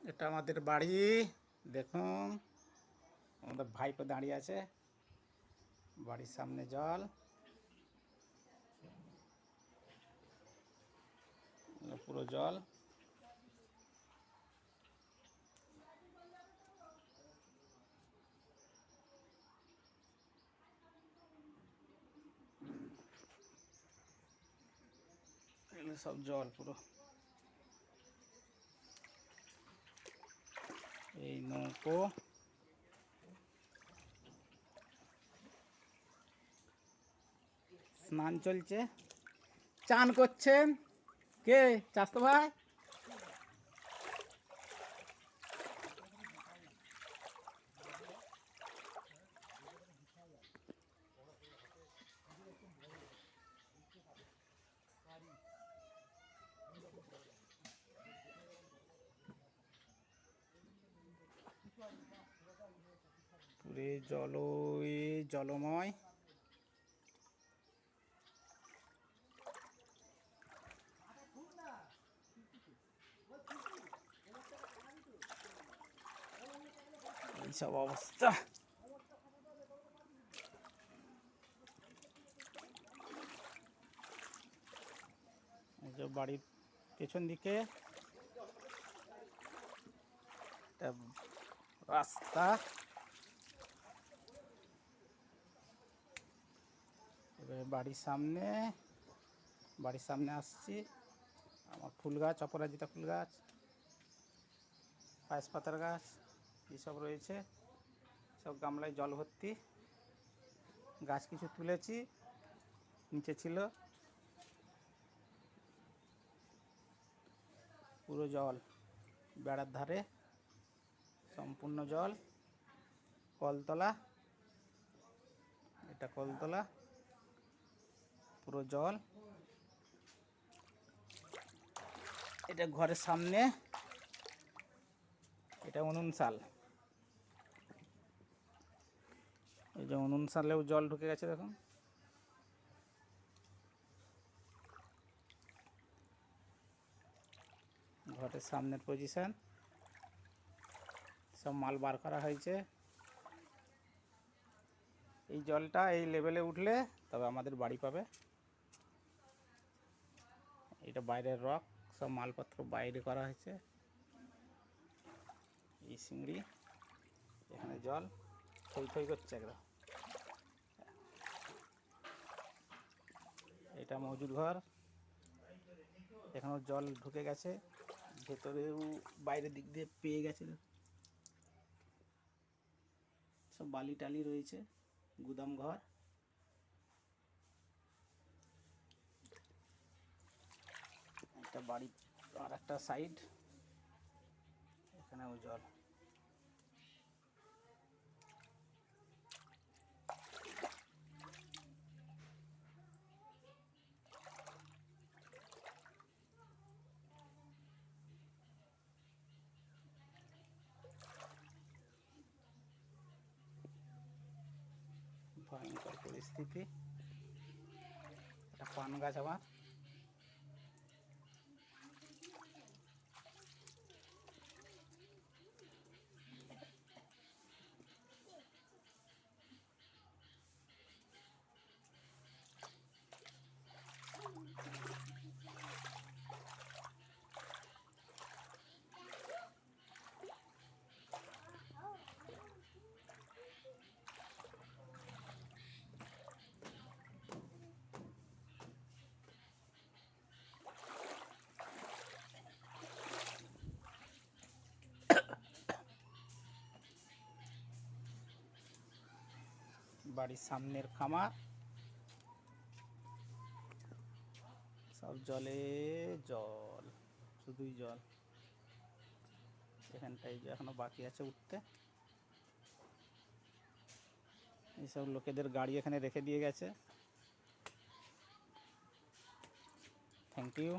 এটা আমাদের বাড়ি। দেখুন, আমাদের ভাইপো দাঁড়িয়ে আছে। বাড়ির সামনে জল। পুরো জল। সব জল পুরো। এই নৌকো। স্নান চলছে। চান করছেন? কে? চাস্ত ভাই? পুরে জলই জলময়। এইসব অবস্থা। বাড়ির পেছন দিকে রাস্তা। এবারে বাড়ির সামনে বাড়ির সামনে আসছি। আমার ফুল গাছ, অপরাজিতা ফুল গাছ পায়েস পাতার গাছ এসব রয়েছে। সব গামলায় জল ভর্তি। গাছ কিছু তুলেছি, নিচে ছিল। পুরো জল, বেড়ার ধারে। সম্পূর্ণ জল। কলতলা। এটা কলতলা। পুরো জল। এটা ঘরের সামনে। এটা উনুন সাল। এই যে উনুন সালেও জল ঢুকে গেছে, দেখুন। ঘরের সামনের পজিশন সব মাল বার করা হয়েছে। এই জলটা এই লেভেলে উঠলে তবে আমাদের বাড়ি পাবে। এটা বাইরের রক সব মালপত্র বাইরে করা হয়েছে। এই সিংড়ি এখানে জল, থই থই করছে একদম। এটা মজুর ঘর। এখানেও জল ঢুকে গেছে। ভেতরেও বাইরের দিক দিয়ে পেয়ে গেছে। সব বালি টালি রয়েছে গুদাম ঘর। একটা বাড়ি আর একটা সাইড এখানেও জল। ভয়ঙ্কর পরিস্থিতি। একটা পান গাছ আমার বাড়ির সামনের খামার। সব জলে জল, শুধুই জল। এখানটায় যে এখনও বাকি আছে উঠতে। এইসব লোকেদের গাড়ি এখানে রেখে দিয়ে গেছে। Thank you